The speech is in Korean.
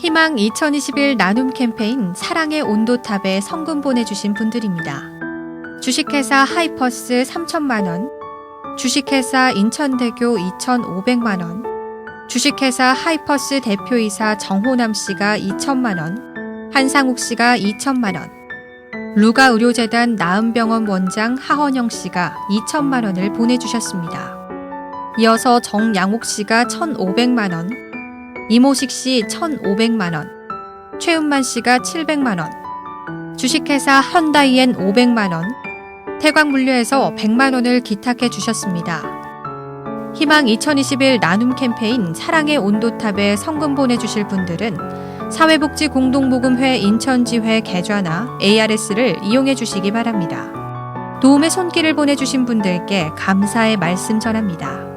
희망 2021 나눔 캠페인 사랑의 온도탑에 성금 보내주신 분들입니다. 주식회사 하이퍼스 3천만원, 주식회사 인천대교 2,500만원, 주식회사 하이퍼스 대표이사 정호남 씨가 2천만원, 한상욱 씨가 2천만원, 루가 의료재단 나음병원 원장 하헌영 씨가 2천만원을 보내주셨습니다. 이어서 정양옥 씨가 1,500만원, 이모식 씨 1,500만 원, 최은만 씨가 700만 원, 주식회사 현다이엔 500만 원, 태광물류에서 100만 원을 기탁해 주셨습니다. 희망 2021 나눔 캠페인 사랑의 온도탑에 성금 보내주실 분들은 사회복지 공동모금회 인천지회 계좌나 ARS를 이용해 주시기 바랍니다. 도움의 손길을 보내주신 분들께 감사의 말씀 전합니다.